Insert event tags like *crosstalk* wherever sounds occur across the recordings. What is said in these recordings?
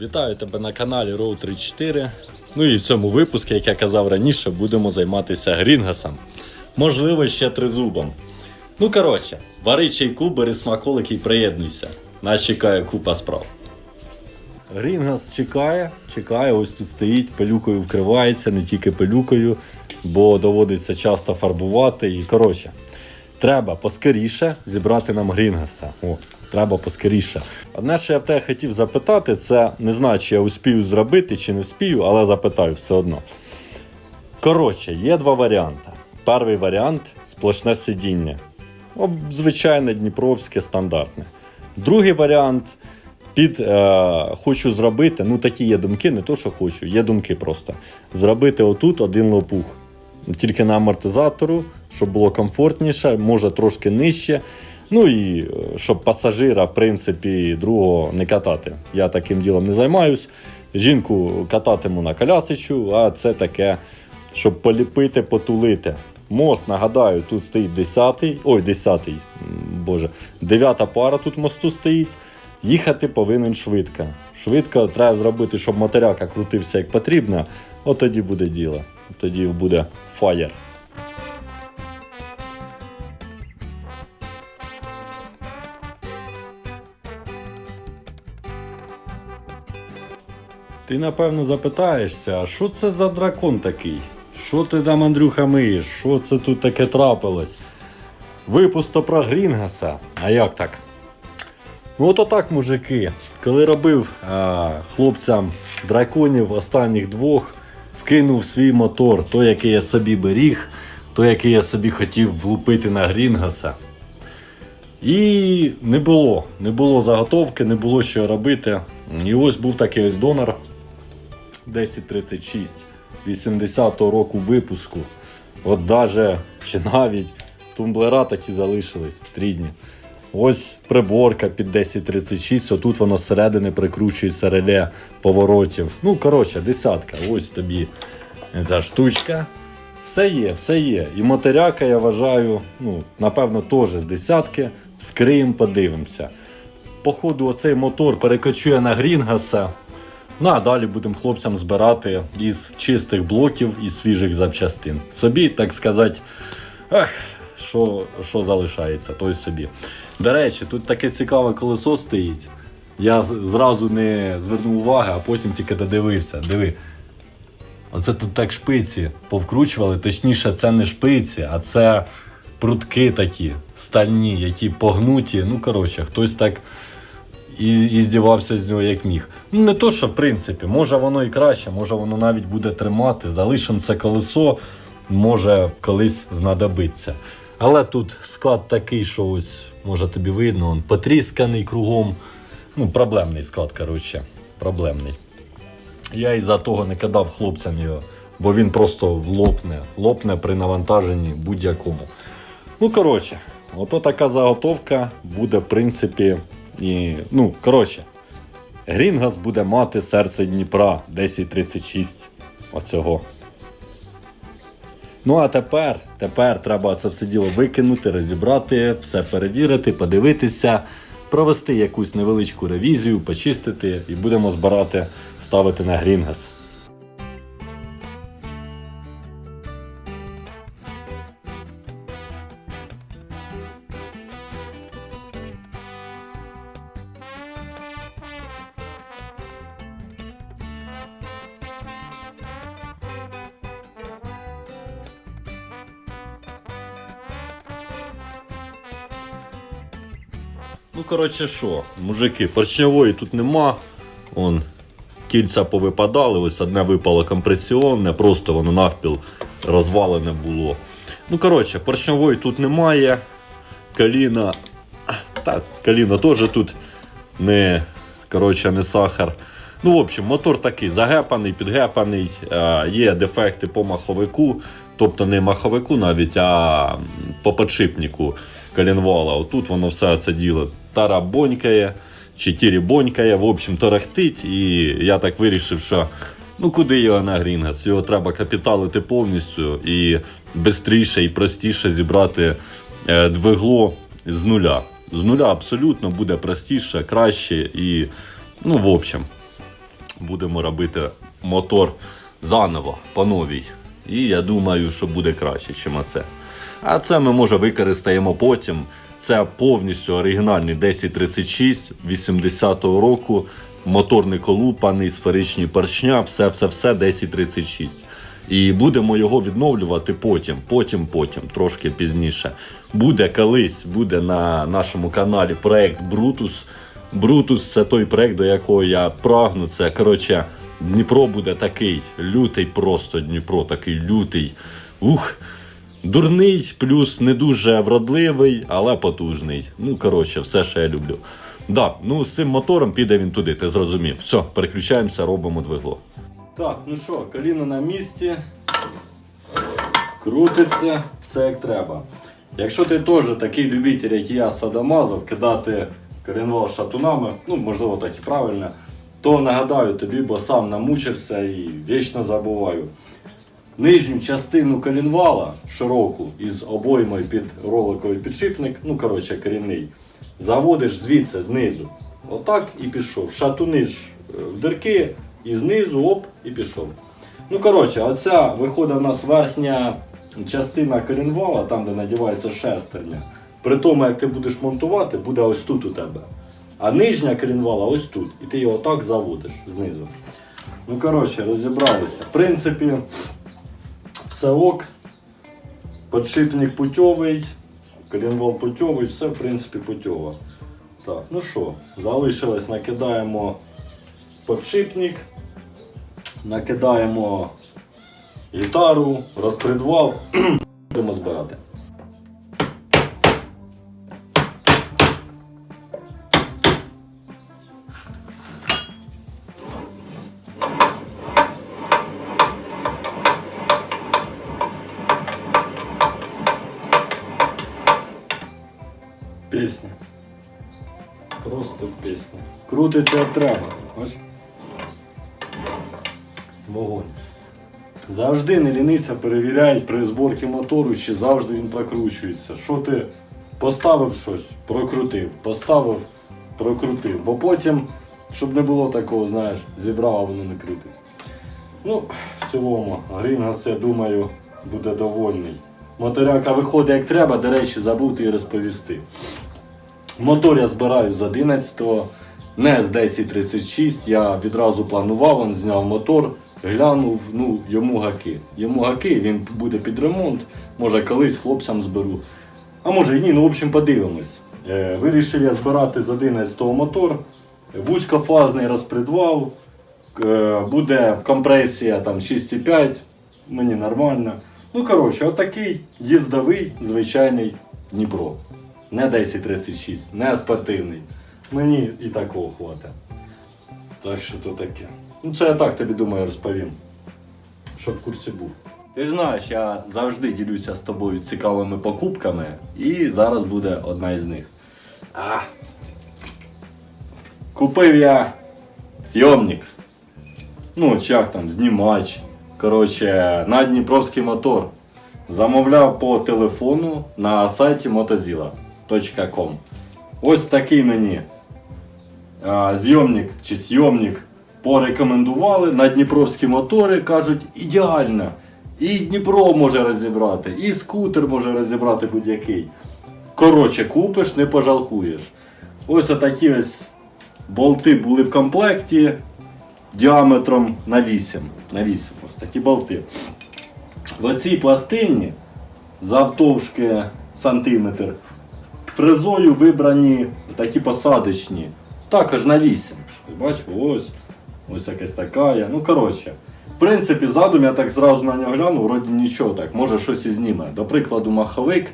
Вітаю тебе на каналі Row 34. Ну і в цьому випуску, як я казав раніше, будемо займатися грінгасом. Можливо, ще тризубом. Ну коротше, вари чайку, бери смаколик і приєднуйся. Нас чекає купа справ. Грінгас чекає, чекає, ось тут стоїть, пилюкою вкривається, не тільки пилюкою, бо доводиться часто фарбувати. І коротше, треба поскоріше зібрати нам грінгаса. О, треба поскоріше. Одне, що я в тебе хотів запитати, це не знаю, чи я успію зробити, чи не вспію, але запитаю все одно. Коротше, є два варіанти. Перший варіант сплошне сидіння. Звичайне дніпровське, стандартне. Другий варіант під е, хочу зробити, ну такі є думки, не то, що хочу, є думки просто. Зробити отут один лопух. Тільки на амортизатору, щоб було комфортніше, може трошки нижче. Ну і е, щоб пасажира, в принципі, другого не катати. Я таким ділом не займаюсь. Жінку кататиму на колясичу, а це таке, щоб поліпити, потулити. Мост, нагадаю, тут стоїть 10-й, ой, 10-й, боже, 9 пара тут мосту стоїть. Їхати повинен швидко. Швидко треба зробити, щоб матеряка крутився як потрібно, от тоді буде діло. Тоді буде фаєр. Ти напевно запитаєшся, а що це за дракон такий? Що ти там, Андрюха, миєш? Що це тут таке трапилось? Випусто про Грінгаса. А як так? Ну от отак, мужики. Коли робив а, хлопцям драконів останніх двох, вкинув свій мотор, той, який я собі беріг, той, який я собі хотів влупити на Грінгаса. І не було, не було заготовки, не було що робити. І ось був такий ось донор 1036 80-го року випуску. От даже чи навіть тумблера такі залишились рідні. Ось приборка під 1036, отут воно зсередини прикручується реле поворотів. Ну, коротше, десятка. Ось тобі ця штучка. Все є, все є. І матеряка, я вважаю, ну, напевно, теж з десятки. Вскриємо, подивимося. Походу, оцей мотор перекочує на Грінгаса. Ну а далі будемо хлопцям збирати із чистих блоків і свіжих запчастин. Собі, так сказати, ех, що, що залишається, той собі. До речі, тут таке цікаве колесо стоїть. Я зразу не звернув уваги, а потім тільки додивився. Диви. Оце тут так шпиці повкручували. Точніше, це не шпиці, а це прутки такі стальні, які погнуті. Ну, коротше, хтось так і, і здівався з нього як міг. Ну, не то, що в принципі, може воно і краще, може воно навіть буде тримати. Залишимо це колесо, може колись знадобиться. Але тут склад такий, що ось, може тобі видно, он потрісканий кругом. Ну, проблемний склад, коротше, проблемний. Я із-за того не кидав хлопцям його, бо він просто лопне, лопне при навантаженні будь-якому. Ну, коротше, ото така заготовка буде, в принципі, і. Ну, коротше, Грінгас буде мати серце Дніпра 1036 оцього. Ну а тепер, тепер треба це все діло викинути, розібрати, все перевірити, подивитися, провести якусь невеличку ревізію, почистити і будемо збирати, ставити на Грінгас. Коротше, що, мужики, поршньової тут нема. Он, кільця повипадали, ось одне випало компресіонне, просто воно навпіл розвалене було. Ну, коротше, поршньової тут немає. Каліна. Так, каліна теж тут не, коротше, не сахар. Ну, в общем, мотор такий загепаний, підгепаний, є дефекти по маховику, тобто не маховику навіть, а по подшипнику коленвала. Отут воно все це діло тарабонькає чи тірібонькає, в общем, тарахтить. І я так вирішив, що ну куди його на Грінгас? Його треба капіталити повністю і швидше і простіше зібрати е, двигло з нуля. З нуля абсолютно буде простіше, краще і, ну, в общем. будемо робити мотор заново, по новій. І я думаю, що буде краще, ніж оце. А це ми може використаємо потім. Це повністю оригінальний 1036 80-го року. Мотор не колупаний, сферичні поршня, все-все-все 1036. І будемо його відновлювати потім, потім, потім, трошки пізніше. Буде колись, буде на нашому каналі проект Brutus. Brutus це той проект, до якого я прагну. Це коротше, Дніпро буде такий, лютий, просто Дніпро, такий лютий. Ух. Дурний, плюс не дуже вродливий, але потужний. Ну, коротше, все, що я люблю. Да, ну з цим мотором піде він туди, ти зрозумів. Все, переключаємося, робимо двигло. Так, ну що, коліно на місці. Крутиться, все як треба. Якщо ти теж такий любитель, як я, садомазов, кидати коленвал шатунами, ну, можливо, так і правильно, то нагадаю тобі, бо сам намучився і вічно забуваю. Нижню частину колінвала, широку, із обоймою під роликовий підшипник, ну коротше корінний, заводиш звідси, знизу. Отак і пішов. Шатуниш е, в дирки і знизу, оп, і пішов. Ну, коротше, оця виходить в нас верхня частина колінвала, там, де надівається шестерня. При тому, як ти будеш монтувати, буде ось тут у тебе. А нижня колінвала ось тут. І ти його так заводиш знизу. Ну, коротше, розібралися. В принципі, все ок. Подшипник путьовий, колінвал путьовий, все в принципі путьово. Так, ну що, залишилось, накидаємо подшипник, накидаємо гітару, розпредвал, *clears throat* будемо збирати. Крутиться як треба. Бач? Вогонь. Завжди не лінися, перевіряй при зборці мотору, чи завжди він прокручується. Що ти поставив щось, прокрутив, поставив, прокрутив. Бо потім, щоб не було такого, знаєш, зібрав, а воно не крутиться. Ну, в цілому, Грінгас, я думаю, буде довольний. Моторяка виходить як треба, до речі, забув тобі розповісти. Мотор я збираю з 11-го, не з 1036. Я відразу планував, він зняв мотор, глянув, ну, йому гаки. Йому гаки, він буде під ремонт. Може колись хлопцям зберу. А може і ні, ну в общем подивимось. Е, вирішив я збирати з 11-го мотор. Вузькофазний розпредвал. Е, буде компресія там 6,5. Мені нормально. Ну, коротше, отакий їздовий звичайний Дніпро. Не 1036, не спортивний. Мені і такого хватить. Так що то таке. Ну це я так тобі думаю розповім. Щоб в курсі був. Ти ж знаєш, я завжди ділюся з тобою цікавими покупками, і зараз буде одна із них. А. Купив я зйомник. Ну, чи як там, знімач. Коротше, на Дніпровський мотор. Замовляв по телефону на сайті motozilla.com. Ось такий мені зйомник чи зйомник порекомендували на дніпровські мотори. Кажуть, ідеально. І Дніпро може розібрати, і скутер може розібрати будь-який. Коротше, купиш, не пожалкуєш. Ось такі ось болти були в комплекті діаметром на 8. На 8 ось такі болти. В оцій пластині завтовшки сантиметр фрезою вибрані такі посадочні. Також на 8. Бачиш, ось. Ось якась така. є. Ну, коротше. В принципі, задум я так зразу на нього глянув, вроді нічого так, може щось і зніме. До прикладу, маховик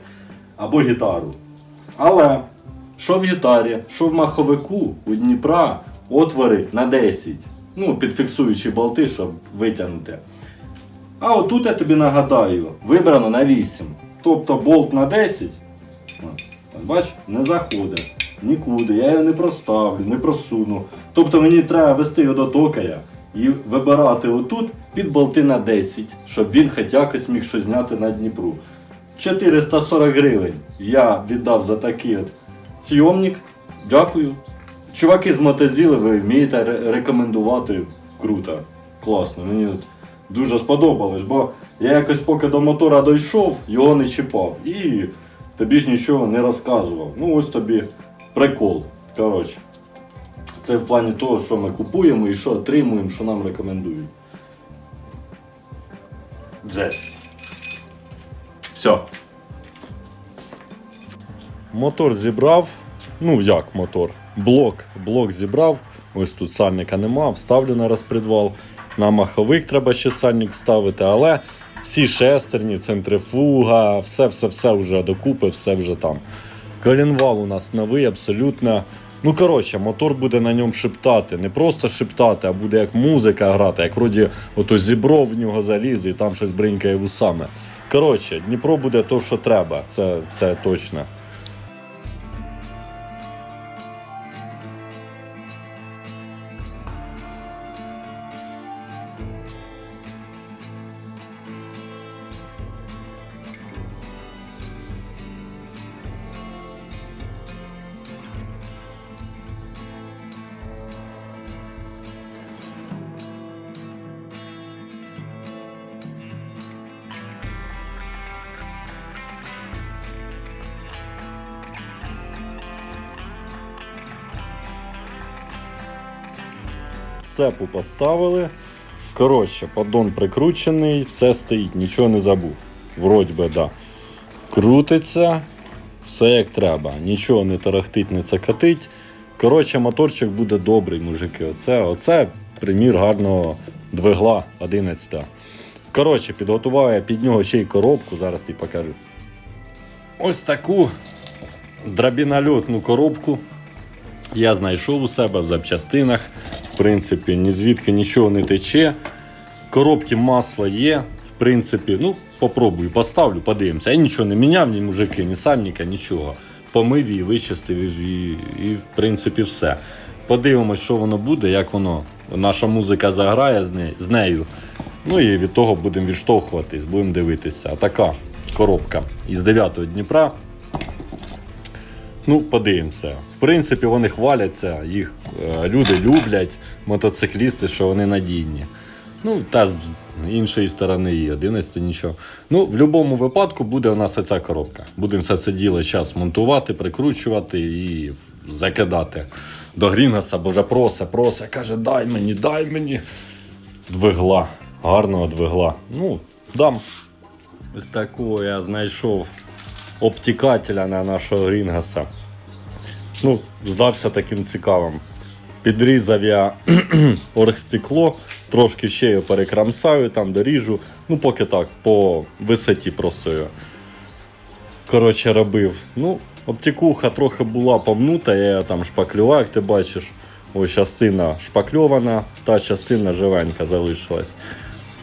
або гітару. Але що в гітарі, що в маховику у Дніпра отвори на 10. Ну, підфіксуючи болти, щоб витягнути. А отут я тобі нагадаю, вибрано на 8. Тобто болт на 10. Бач, не заходить. Нікуди. Я його не проставлю, не просуну. Тобто мені треба вести його до токаря і вибирати отут під болти на 10, щоб він хоч якось міг щось зняти на Дніпру. 440 гривень я віддав за такий от зйомник. Дякую. Чуваки з мотозіли, ви вмієте рекомендувати круто, класно. Мені от дуже сподобалось, бо я якось поки до мотора дійшов, його не чіпав і тобі ж нічого не розказував. Ну ось тобі прикол. Коротше. Це в плані того, що ми купуємо і що отримуємо, що нам рекомендують. Жесть. Все. Мотор зібрав. Ну як мотор? Блок. Блок зібрав. Ось тут сальника нема, вставлю на розпредвал. На маховик треба ще сальник вставити, але всі шестерні, центрифуга, все-все-все вже докупи, все вже там. Колінвал у нас новий, абсолютно. Ну, коротше, мотор буде на ньому шептати. Не просто шептати, а буде як музика грати, як вроді ото зібро в нього заліз і там щось бринькає вусами. Коротше, Дніпро буде то, що треба, це, це точно. Цепу поставили. Коротше, поддон прикручений, все стоїть, нічого не забув. Вроді би, да. Крутиться, все як треба. Нічого не тарахтить, не цокотить. Коротше, моторчик буде добрий, мужики. Оце, оце примір гарного двигла 11. Коротше, підготував я під нього ще й коробку, зараз тобі покажу. Ось таку драбінольотну коробку. Я знайшов у себе в запчастинах. В принципі, ні звідки нічого не тече. Коробки масла є. В принципі, ну, попробую, поставлю, подивимося. Я нічого не міняв, ні мужики, ні сальника, нічого. Помив її, вичистив і, і, в принципі все. Подивимось, що воно буде, як воно. Наша музика заграє з нею. Ну і від того будемо відштовхуватись, будемо дивитися. Така коробка із 9 Дніпра. Ну, подивимося. В принципі, вони хваляться, їх е, люди люблять, мотоциклісти, що вони надійні. Ну, та з іншої сторони, і 11 нічого. Ну, в будь-якому випадку буде у нас оця коробка. Будемо все це діло зараз монтувати, прикручувати і закидати до Грінгаса, бо вже просе, просе, каже, дай мені, дай мені двигла, гарного двигла. Ну, дам. Ось такого я знайшов обтікателя на нашого Грінгаса. Ну, здався таким цікавим. Підрізав я *clears throat* оргстекло, трошки ще його перекрамсаю, там доріжу. Ну, поки так, по висоті просто його. Коротше, робив. Ну, обтікуха трохи була помнута, я її там шпаклював, як ти бачиш. Ось частина шпакльована, та частина живенька залишилась.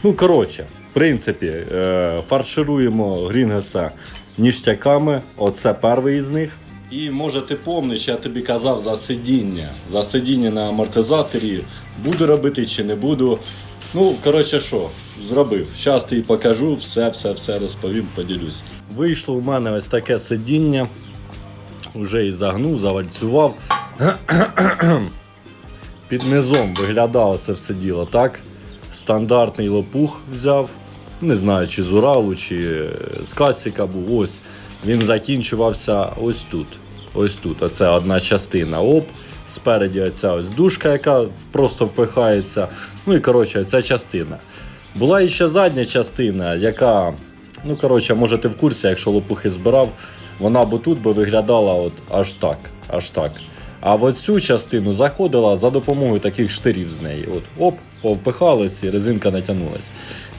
Ну, коротше, в принципі, е, фаршируємо Грінгеса ніштяками. Оце перший із них. І може ти помниш, я тобі казав за сидіння. За сидіння на амортизаторі. Буду робити чи не буду. Ну, коротше, що, зробив. Зараз тобі покажу, все, все, все розповім, поділюсь. Вийшло у мене ось таке сидіння. Уже і загнув, завальцював. Під низом виглядало це все діло так. Стандартний лопух взяв. Не знаю, чи з Уралу, чи з Касіка був. Ось. Він закінчувався ось тут. Ось тут. Оце одна частина. Оп. Спереді оця ось дужка, яка просто впихається. Ну і коротше, ця частина. Була ще задня частина, яка, ну коротше, може ти в курсі, якщо лопухи збирав, вона б тут би виглядала от аж так. Аж так. А в оцю частину заходила за допомогою таких штирів з неї. От, оп, повпихались і резинка натягнулась.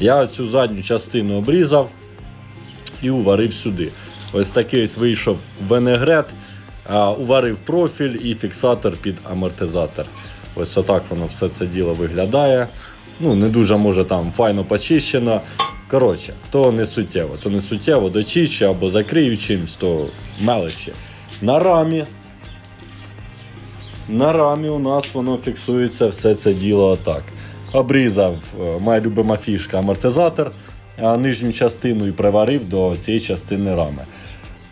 Я цю задню частину обрізав і уварив сюди. Ось такий ось вийшов венегрет, уварив профіль і фіксатор під амортизатор. Ось отак воно все це діло виглядає. Ну, не дуже може там файно почищено. Коротше, то не суттєво, то не суттєво, дочищу або закрию чимось, то мелочі. На рамі на рамі у нас воно фіксується все це діло отак. Обрізав е, моя любима фішка амортизатор, нижню частину і приварив до цієї частини рами.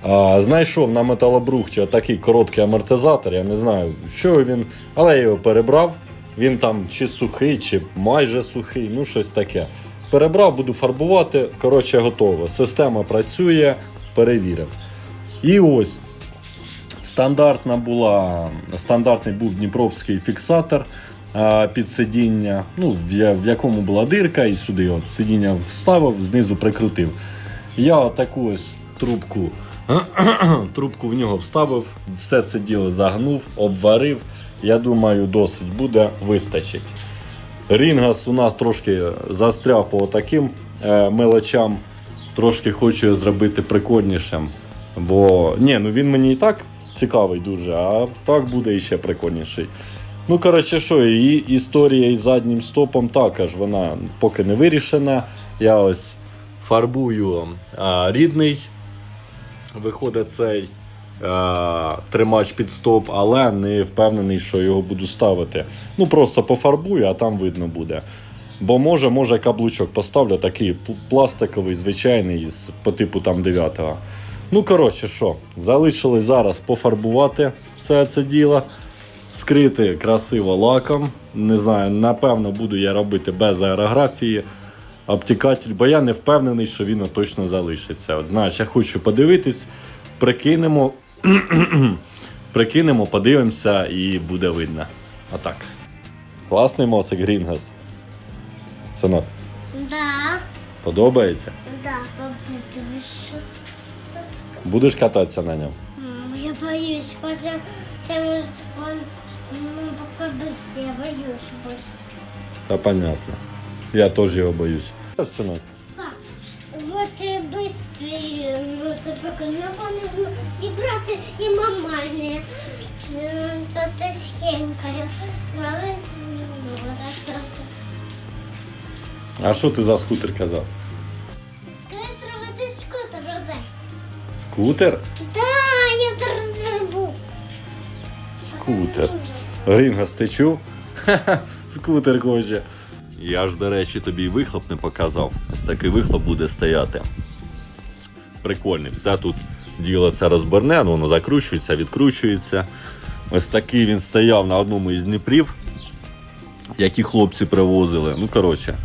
А, знайшов на металобрухті такий короткий амортизатор, я не знаю, що він, але я його перебрав. Він там чи сухий, чи майже сухий, ну щось таке. Перебрав, буду фарбувати. Коротше, готово. Система працює, перевірив. І ось стандартна була, стандартний був дніпровський фіксатор під сидіння, ну, в, якому була дирка, і сюди от сидіння вставив, знизу прикрутив. Я таку ось трубку, *clears throat* трубку в нього вставив, все це діло загнув, обварив. Я думаю, досить буде, вистачить. Рінгас у нас трошки застряв по таким е, мелочам. Трошки хочу зробити прикольнішим. Бо ні, ну він мені і так цікавий дуже, а так буде іще прикольніший. Ну, коротше, що, і історія із заднім стопом також вона поки не вирішена. Я ось фарбую а, рідний. Виходить цей е, тримач під стоп, але не впевнений, що його буду ставити. Ну просто пофарбую, а там видно буде. Бо може, може каблучок поставлю, такий пластиковий, звичайний, по типу там 9-го. Ну, коротше, що, залишили зараз пофарбувати все це діло, скрити красиво лаком. Не знаю, напевно, буду я робити без аерографії. Обтікатель, бо я не впевнений, що він точно залишиться. От, знаєш, я хочу подивитись, прикинемо, *clears throat* прикинемо, подивимося і буде видно. Отак. Класний моцик Грінгас. Синок, Да, подобається? да, попытаюсь. Будешь кататься на нем? Я боюсь, потому что он ну, пока быстрее, я боюсь. больше. Да понятно. Я тоже его боюсь. Да, Сынок, вот э, быстрее, ну, це прикольно, он. зібрати і мамальне. М, То ти схенькає. Але а что ты за скутер казав? Скутер? Да, я даже забув. Скутер. Грінгас, ти чув? Ха-ха, *laughs* скутер хоче. Я ж, до речі, тобі й вихлоп не показав. Ось такий вихлоп буде стояти. Прикольний. Все тут діло це розберне, ну, воно закручується, відкручується. Ось такий він стояв на одному із Дніпрів, які хлопці привозили. Ну, коротше,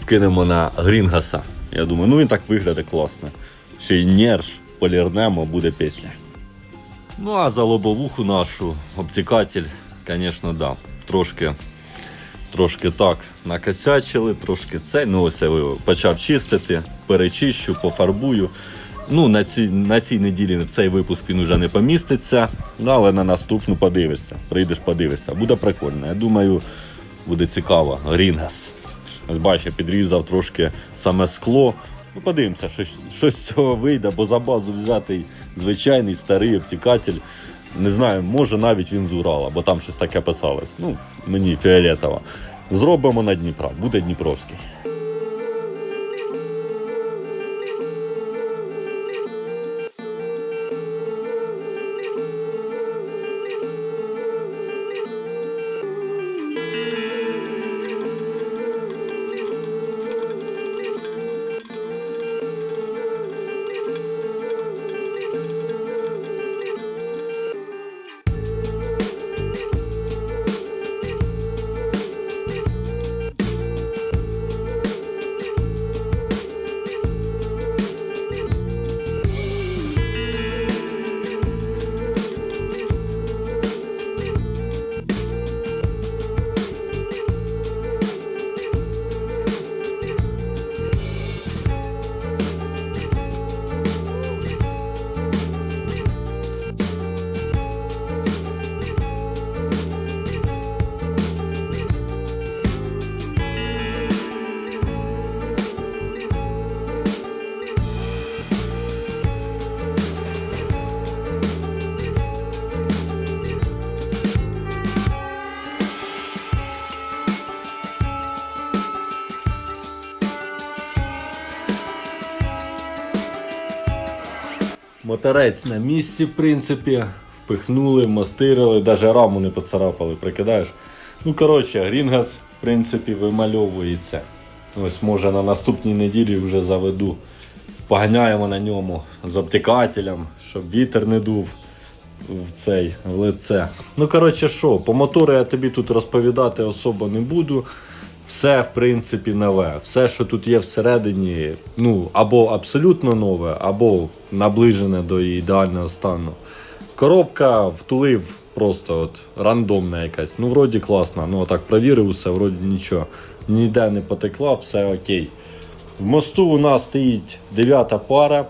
вкинемо на Грінгаса. Я думаю, ну він так виглядає класно. Ще й нерж, полірнемо, буде пісня. Ну, а за лобовуху нашу обтікатель, звісно, да. Трошки, трошки так накосячили, трошки це. Ну, ось я почав чистити, перечищу, пофарбую. Ну, на цій, на цій неділі цей випуск він вже не поміститься, ну, але на наступну подивишся. Прийдеш, подивишся. Буде прикольно. Я думаю, буде цікаво. Рінгас. Ось бачиш, я підрізав трошки саме скло. Ну, подивимося, щось, щось з цього вийде, бо за базу взятий звичайний старий обтікатель. Не знаю, може навіть він з Урала, бо там щось таке писалось. Ну, мені фіолетово. Зробимо на Дніпра, буде Дніпровський. Моторець на місці, в принципі. Впихнули, вмастирили, навіть раму не поцарапали, прикидаєш. Ну, коротше, Грінгас, в принципі, вимальовується. Ось може на наступній неділі вже заведу. Поганяємо на ньому з обтікателем, щоб вітер не дув. в цей в лице. Ну, коротше, що, по мотору я тобі тут розповідати особо не буду. Все, в принципі, нове. Все, що тут є всередині, ну, або абсолютно нове, або наближене до ідеального стану. Коробка втулив просто от рандомна якась. Ну, вроді класна. Ну, так провірив усе, вроді нічого. Ніде не потекла, все окей. В мосту у нас стоїть дев'ята пара.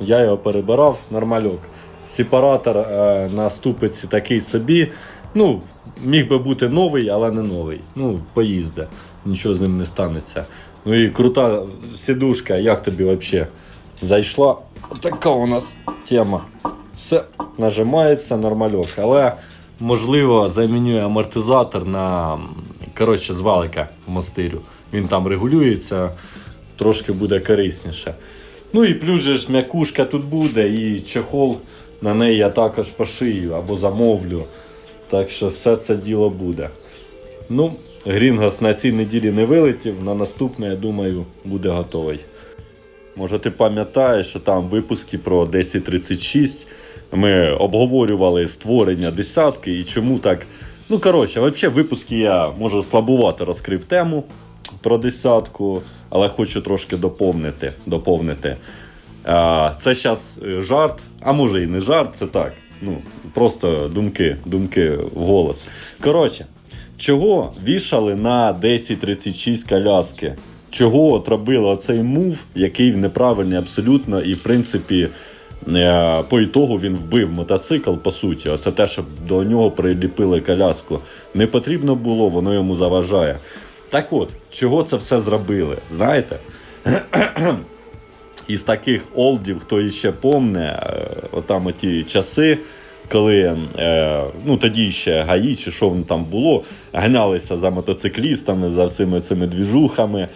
Я його перебирав, нормальок. Сепаратор е, на ступиці такий собі. Ну, міг би бути новий, але не новий. Ну, поїзде. Нічого з ним не станеться. Ну і крута сідушка, як тобі взагалі зайшла? Така у нас тема. Все нажимається нормальок. Але можливо замінюю амортизатор на коротше, з валика в мастирю. Він там регулюється, трошки буде корисніше. Ну і плюс же ж м'якушка тут буде, і чехол на неї я також пошию або замовлю. Так що все це діло буде. Ну, Грінгос на цій неділі не вилетів, на наступне, я думаю, буде готовий. Може, ти пам'ятаєш, що там випуски про 1036 ми обговорювали створення десятки і чому так. Ну, коротше, взагалі, випуски я може слабувати розкрив тему про десятку, але хочу трошки доповнити. доповнити. Це зараз жарт, а може і не жарт, це так. Ну, просто думки, думки в голос. Коротше, чого вішали на 1036 коляски? Чого от робили оцей мув, який неправильний абсолютно, і в принципі. е, По ітогу він вбив мотоцикл, по суті. Оце те, щоб до нього приліпили коляску. Не потрібно було, воно йому заважає. Так от, чого це все зробили? Знаєте? Із таких олдів, хто іще помне, е, отам оті часи, коли е, ну, тоді ще ГАІ чи що воно там було, ганялися за мотоциклістами, за всіми цими двіжухами.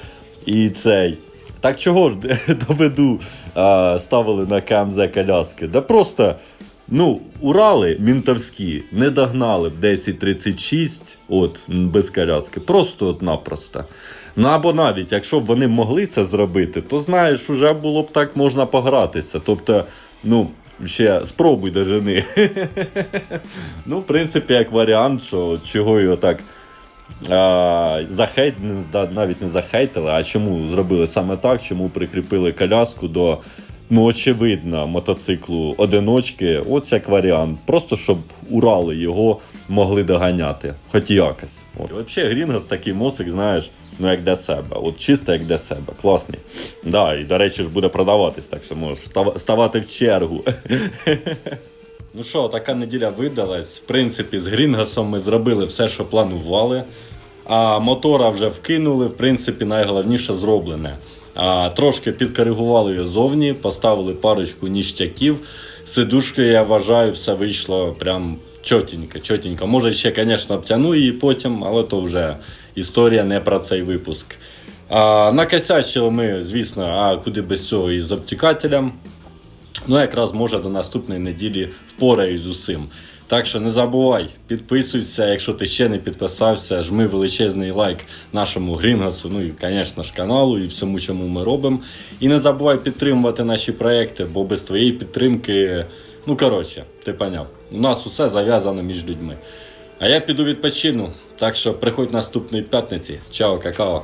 І цей. Так чого ж *laughs* доведу а, ставили на КМЗ коляски? Да просто. Ну, Урали мінтовські не догнали б 1036 от, без коляски. Просто от напросто. Ну або навіть, якщо б вони могли це зробити, то знаєш, вже було б так можна погратися. Тобто, ну, ще спробуй дожени. *laughs* ну, в принципі, як варіант, що чого його так а, захейт, навіть не захейтили, а чому зробили саме так, чому прикріпили коляску до, ну, очевидно, мотоциклу одиночки. От як варіант. Просто щоб Урали його могли доганяти. Хоч якось. От. І Взагалі, Грінгос такий мосик, знаєш, ну як для себе. От чисто як для себе. Класний. Да, і до речі ж буде продаватись, так що можеш ставати в чергу. Ну що, така неділя видалась. В принципі, з Грінгасом ми зробили все, що планували. А мотора вже вкинули, в принципі, найголовніше зроблене. А, трошки підкоригували його зовні, поставили парочку ніштяків. Сидушкою, я вважаю, все вийшло прям чотенько, чотенько. Може, ще, звісно, обтяну її потім, але то вже історія не про цей випуск. А, накосячили ми, звісно, а куди без цього із обтікателем. Ну, якраз може до наступної неділі впораюсь з усім. Так що не забувай, підписуйся, якщо ти ще не підписався, жми величезний лайк нашому Грінгасу, ну і, звісно ж, каналу і всьому, чому ми робимо. І не забувай підтримувати наші проекти, бо без твоєї підтримки, ну коротше, ти поняв, у нас усе зав'язано між людьми. А я піду відпочину, так що приходь наступної п'ятниці. Чао, какао.